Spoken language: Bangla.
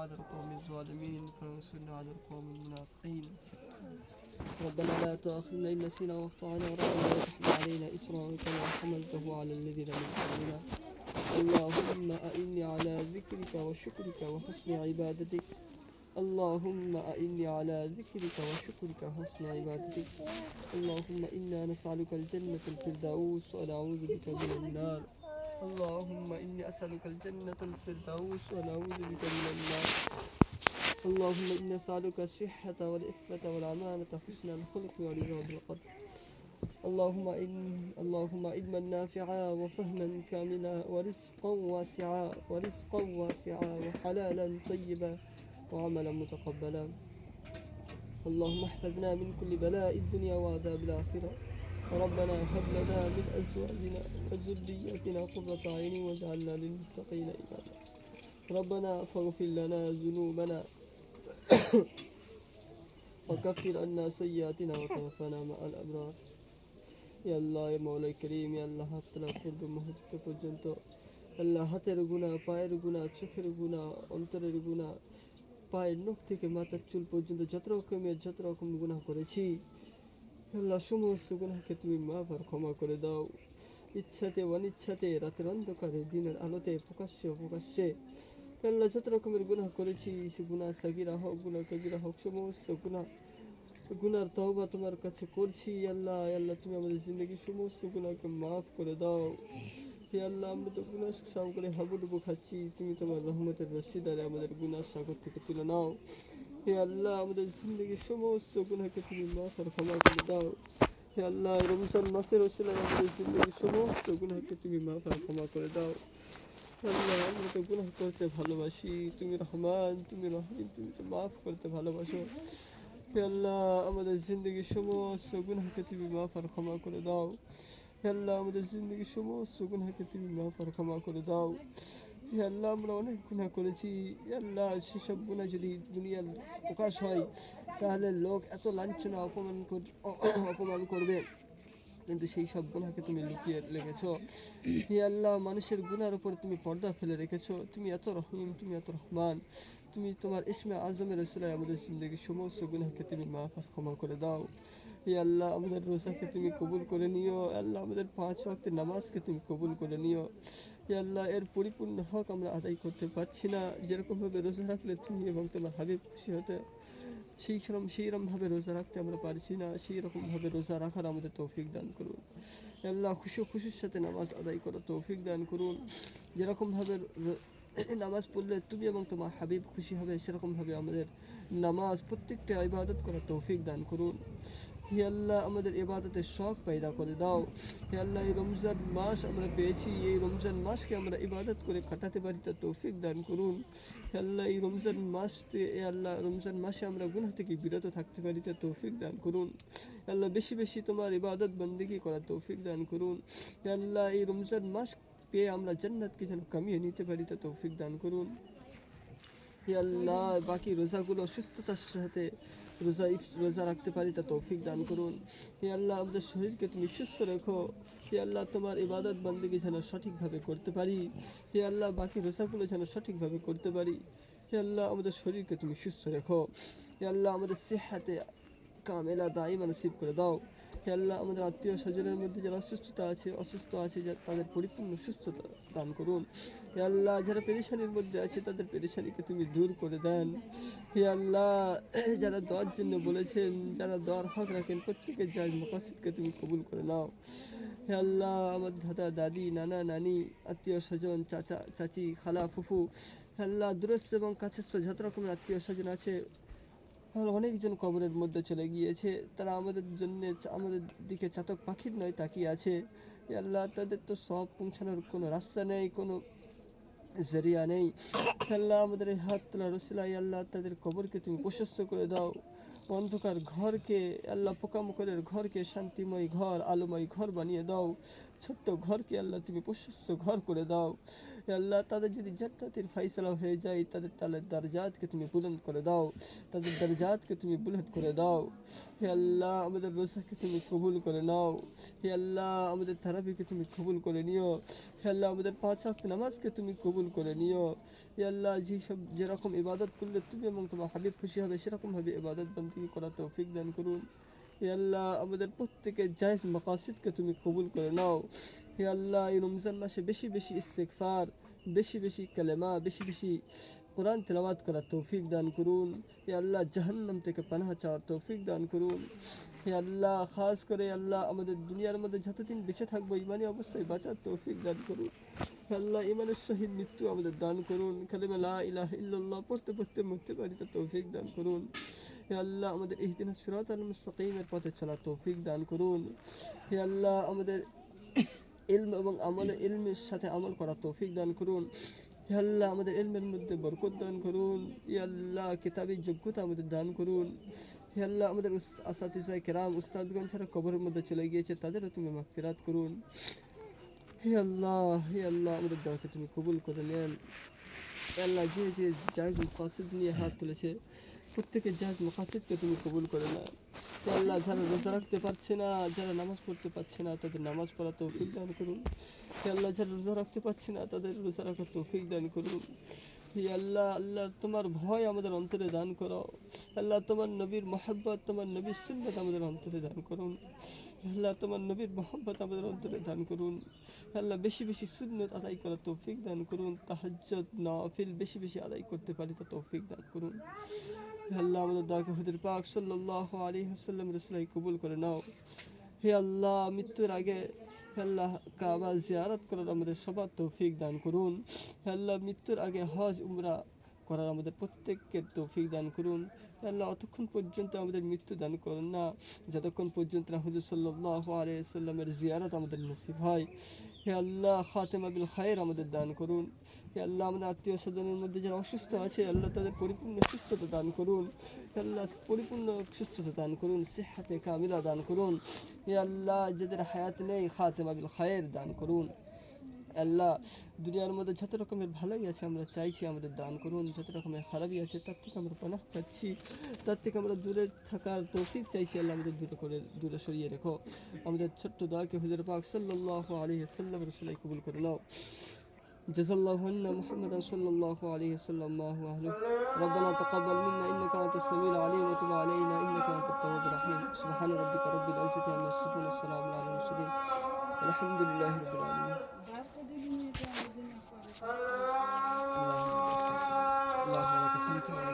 على القوم الظالمين فانصرنا على القوم المنافقين. ربنا لا تؤاخذنا إن نسينا واخطأنا ربنا لا تحمل علينا إصرا كما حملته على الذين من قبلنا. اللهم أعني على ذكرك وشكرك وحسن عبادتك. اللهم أعني على ذكرك وشكرك وحسن عبادتك. اللهم إنا نسألك الجنة الفردوس ونعوذ بك من النار. اللهم إني أسألك الجنة الفردوس ونعوذ بك من النار. اللهم إني أسألك الصحة والعفة والأمانة حسن الخلق ورضا بالقدر اللهم إن اللهم علما نافعا وفهما كاملا ورزقا واسعا ورزقا واسعا وحلالا طيبا وعملا متقبلا. اللهم احفظنا من كل بلاء الدنيا وعذاب الآخرة. ربنا هب لنا من أزواجنا وذرياتنا قرة أعين واجعلنا للمتقين إماما. ربنا فاغفر لنا ذنوبنا وكفر عنا سيئاتنا وتوفنا مع الأبرار ইয়া আল্লাহ এ মৌলাই করিম ইয়া আল্লাহ হাত তোলা পূর্ব মুহূর্ত পর্যন্ত আল্লাহ হাতের গুণা পায়ের গুণা চোখের গুণা অন্তরের গুণা পায়ের নখ থেকে মাথার চুল পর্যন্ত যত রকমের যত রকম গুণা করেছি আল্লাহ সমস্ত গুণাকে তুমি মাফ আর ক্ষমা করে দাও ইচ্ছাতে অনিচ্ছাতে রাতের অন্ধকারে দিনের আলোতে প্রকাশ্যে অপ্রকাশ্যে আল্লাহ যত রকমের গুনাহ করেছি, সে গুনাহ সাগিরা হোক, গুনাহ কবিরা হোক, সমস্ত গুনাহ, গুনার তওবা তোমার কাছে করছি, আল্লাহ আল্লাহ, তুমি আমাদের জিন্দগি সমস্ত গুনাহকে মাফ করে দাও। হে আল্লাহ, আমরা তো গুনাহ সাম করে হাবুডুবু খাচ্ছি, তুমি তোমার রহমতের রশিদারে আমাদের গুনাহ সাগর থেকে তুলে নাও। হে আল্লাহ, আমাদের জিন্দগির সমস্ত গুনাহকে তুমি মাফ আর ক্ষমা করে দাও। হে আল্লাহ, রমজান মাসের ওসিলায় আমাদের জিন্দগির সমস্ত গুনাহকে তুমি মাফ আর ক্ষমা করে দাও। আল্লাহ আমরা তো গুনাহ করতে ভালোবাসি। তুমি রহমান, তুমি রহিম, তুমি তো মাফ করতে ভালোবাসো। হে আল্লাহ, আমাদের জিন্দগির সমস্ত গুনাহকে তুমি মাফ আর ক্ষমা করে দাও। হে আল্লাহ, আমাদের জিন্দগির সমস্ত গুনাহকে তুমি মাফ আর ক্ষমা করে দাও। হে আল্লাহ, আমরা অনেক গুনাহ করেছি। আল্লাহ, সেসব গুনাহ যদি দুনিয়ার প্রকাশ হয়, তাহলে লোক এত লাঞ্ছনা অপমান অপমান করবে। কিন্তু সেই সব গুনাহকে তুমি লুকিয়ে রেখেছ। হে আল্লাহ, মানুষের গুনার উপর তুমি পর্দা ফেলে রেখেছো। তুমি এত রহিম, তুমি এত রহমান। তুমি তোমার ইসমে আজমের রসুলায় আমাদের জিন্দগির সমস্ত গুনাহকে তুমি মাফ ক্ষমা করে দাও। হে আল্লাহ, আমাদের রোজাকে তুমি কবুল করে নিও। আল্লাহ, আমাদের পাঁচ ওয়াক্তের নামাজকে তুমি কবুল করে নিও। হে আল্লাহ, এর পরিপূর্ণ হক আমরা আদায় করতে পারছি না। যেরকমভাবে রোজা রাখলে তুমি এবং তোমার হাবিব খুশি হতে সেই সেরকম সেই রকমভাবে রোজা রাখতে আমরা পারছি না, সেই রকমভাবে রোজা রাখার আমাদের তৌফিক দান করুন। আল্লাহ খুশি খুশির সাথে নামাজ আদায় করার তৌফিক দান করুন। যেরকমভাবে নামাজ পড়লে তুমি এবং তোমার হাবিব খুশি হবে, সেরকমভাবে আমাদের নামাজ প্রত্যেকটা ইবাদত করার তৌফিক দান করুন। হে আল্লাহ, আমাদের ইবাদতের শখ পয়দা করে দাও। হে আল্লাহ, এই রমজান মাস আমরা পেয়েছি, এই রমজান মাসকে আমরা ইবাদত করে কাটাতে পারি তা তৌফিক দান করুন। হে আল্লাহ, এই রমজান মাসতে এ আল্লাহ, রমজান মাসে আমরা গুনাহ থেকে বিরত থাকতে পারি তা তৌফিক দান করুন। আল্লাহ, বেশি বেশি তোমার ইবাদত বন্দিগি করা তৌফিক দান করুন। হে আল্লাহ, এই রমজান মাস পেয়ে আমরা জান্নাতকে যেন কামিয়ে নিতে পারি তা তৌফিক দান করুন। হে আল্লাহ, বাকি রোজাগুলো সুস্থতার সাথে রোজা রোজা রাখতে পারি, তা তৌফিক দান করুন। হে আল্লাহ, আমাদের শরীরকে তুমি সুস্থ রেখো। হে আল্লাহ, তোমার ইবাদত বন্দিকে যেন সঠিকভাবে করতে পারি। হে আল্লাহ, বাকি রোজাগুলো যেন সঠিকভাবে করতে পারি। হে আল্লাহ, আমাদের শরীরকে তুমি সুস্থ রেখো। হে আল্লাহ, আমাদের সেহাতে কামেলা দায়ী নসিব করে দাও। হে আমাদের আত্মীয় স্বজনের মধ্যে যারা অসুস্থতা আছে, অসুস্থ আছে তাদের পরিপূর্ণ সুস্থতা দান করুন। হে আল্লাহ, যারা পেরেশানির মধ্যে আছে, তাদের পেরেশানিকে তুমি দূর করে দেন। হে আল্লাহ, যারা দেওয়ার জন্য বলেছেন, যারা দেওয়ার হক রাখেন, প্রত্যেকের যার মকাসিদকে তুমি কবুল করে নাও। হে আল্লাহ, আমার দাদা দাদি, নানা, নানি, আত্মীয় স্বজন, চাচা, চাচি, খালা, ফুফু আল্লাহ, দূরস্থ এবং কাছেস্থ যত রকমের আত্মীয় স্বজন আছে অনেকজন কবরের মধ্যে চলে গিয়েছে। তারা আমাদের জন্য আমাদের দিকে চাতক পাখির নয় তাকিয়ে আছে। আল্লাহ, তাদের তো সব পৌঁছানোর কোনো রাস্তা নেই, কোনো জরিয়া নেই। আল্লাহ, আমাদের হাত তোলা রসিলাই আল্লাহ, তাদের কবরকে তুমি প্রশস্ত করে দাও। অন্ধকার ঘরকে আল্লাহ পোকামকরের ঘরকে শান্তিময় ঘর, আলোময় ঘর বানিয়ে দাও। ছোট্ট ঘরকে আল্লাহ তুমি প্রশস্ত ঘর করে দাও। আল্লাহ, তাদের যদি জান্নাতের ফাইসলা হয়ে যায়, তাদের তাদের দরজাতকে তুমি বুলন্দ করে দাও। তাদের দরজাতকে তুমি বুলন্দ করে দাও। হে আল্লাহ, আমাদের রোজাকে তুমি কবুল করে নাও। হে আল্লাহ, আমাদের থেরাপিকে তুমি কবুল করে নিও। হে আল্লাহ, আমাদের পাঁচ ওয়াক্ত নামাজকে তুমি কবুল করে নিও। হে আল্লাহ, যেসব, যেরকম ইবাদত করলে তুমি এবং তোমার হাবিব খুশি হবে, সেরকমভাবে ইবাদত বন্দী করা তৌফিক দান করুন। আল্লাহ, আমাদের প্রত্যেকের জায়জ মাকাসিদকে তুমি কবুল করে নাও। হে আল্লাহ, এই রমজান মাসে বেশি বেশি ইস্তেকফার বেশি বেশি কালেমা, বেশি বেশি কোরআন তেলাওয়াত করার তৌফিক দান করুন। হে আল্লাহ, জাহান্নাম থেকে পানাহ চাওয়ার তৌফিক দান করুন। হে আল্লাহ, খাস করে আল্লাহ, আমাদের দুনিয়ার মধ্যে যতদিন বেঁচে থাকব, ইমানি অবস্থায় বাঁচার তৌফিক দান করুন। হে আল্লাহ, ইমানের শহীদ মৃত্যু আমাদের দান করুন। কালেমা লা ইলাহা ইল্লাল্লাহ পড়তে পড়তে মরতে পারি তৌফিক দান করুন। হে আল্লাহ, আমাদের ইহদিন সিরাত আল মুস্তাকিমের পথে চলা তৌফিক দান করুন। হে আল্লাহ, আমাদের ইলম এবং আমলে ইলমের সাথে আমল করা তৌফিক দান করুন। হে আল্লাহ, আমাদের ইলমের মধ্যে বরকত দান করুন। হে আল্লাহ কিতাবি যোগ্যতা আমাদের দান করুন। হে আল্লাহ, আমাদের আসাতিজায় কেরাম, উস্তাদগণ ছাড়া কবরের মধ্যে চলে গিয়েছে, তাদেরও তুমি মাগফিরাত করুন। হে আল্লাহ হে আল্লাহ, আমাদের দোয়াকে তুমি কবুল করে নেন। আল্লাহ যে যে জায়জ মকাসিদ নিয়ে হাত তুলেছে, প্রত্যেকের জায়জ মকাসিদকে তুমি কবুল করে না হে আল্লাহ যারা রোজা রাখতে পারছে না, যারা নামাজ পড়তে পারছে না, তাদের নামাজ পড়া তৌফিক দান করুন। হে আল্লাহ, যারা রোজা রাখতে পারছে না, তাদের রোজা রাখার তৌফিক দান করুন। হে আল্লাহ আল্লাহ, তোমার ভয় আমাদের অন্তরে দান করো। আল্লাহ, তোমার নবীর মহাব্বত, তোমার নবীর সুন্নত আমাদের অন্তরে দান করুন। আল্লাহ তোমার নবীর মহাব্বত আমাদের অন্তরে দান করুন। আল্লাহ বেশি বেশি সুন্নত আদায় করার তৌফিক দান করুন। তাহাজ্জত নফিল বেশি বেশি আদায় করতে পারি তা তৌফিক দান করুন। আল্লাহ আমাদের দয়াকে হুদুর পাক সাল্লাল্লাহু আলাইহি ওয়াসাল্লাম রসুলাই কবুল করে নাও। হে আল্লাহ মৃত্যুর আগে আল্লাহ কাবা জিয়ারত করার আমাদের সবার তৌফিক দান করুন। আল্লাহ মৃত্যুর আগে হজ, উমরা করার আমাদের প্রত্যেকের তৌফিক দান করুন। আল্লাহ, অতক্ষণ পর্যন্ত আমাদের মৃত্যু দান করুন না, যতক্ষণ পর্যন্ত না হুজুর সাল্লাহ আলাইসাল্লামের জিয়ারত আমাদের নসিব হয়। হে আল্লাহ, খাতেমা বিল খায়ের আমাদের দান করুন। হে আল্লাহ, আমাদের আত্মীয় স্বজনের মধ্যে যারা অসুস্থ আছে, আল্লাহ তাদের পরিপূর্ণ সুস্থতা দান করুন। আল্লাহ, পরিপূর্ণ সুস্থতা দান করুন, সেহাতে কামিলা দান করুন। হে আল্লাহ, যাদের হায়াত নেই, খাতেমা বিল খায়ের দান করুন। আল্লাহ দুনিয়ার মধ্যে যত রকমের ভালোই আছে আমরা চাইছি আমাদের দান করুন যত রকমের খারাপই আছে তার থেকে আমরা পানাহ চাচ্ছি তার থেকে আমরা দূরে থাকার তৌফিক চাইছি আল্লাহ আমাদের দূরে করে দূরে সরিয়ে রেখো আমাদের ছোট্ট দয়াকে হুজুর পাক সাল্লাহ আলী সাল্লাম রসুলাই কবুল করে নাও جزا الله عنا محمدا صلى الله عليه وسلم ما هو أهله ربنا تقبل منا إنك أنت السميع العليم وتب علينا إنك أنت التواب الرحيم سبحان ربك رب العزة عما يصفون والسلام على المرسلين والحمد لله رب العالمين Thank you.